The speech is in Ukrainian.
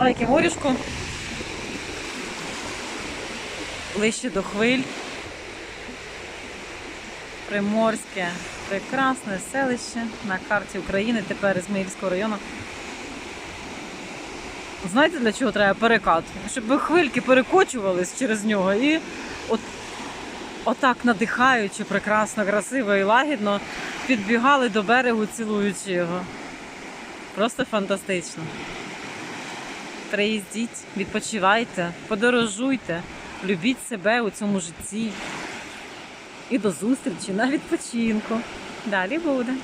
Лайки горішку. Ближче до хвиль. Приморське прекрасне селище на карті України, тепер Ізмаїльського району. Знаєте, для чого треба перекат? Щоб хвильки перекочувались через нього і от, отак надихаючи, прекрасно, красиво і лагідно підбігали до берегу, цілуючи його. Просто фантастично. Приїздіть, відпочивайте, подорожуйте, любіть себе у цьому житті. І до зустрічі на відпочинку. Далі буде.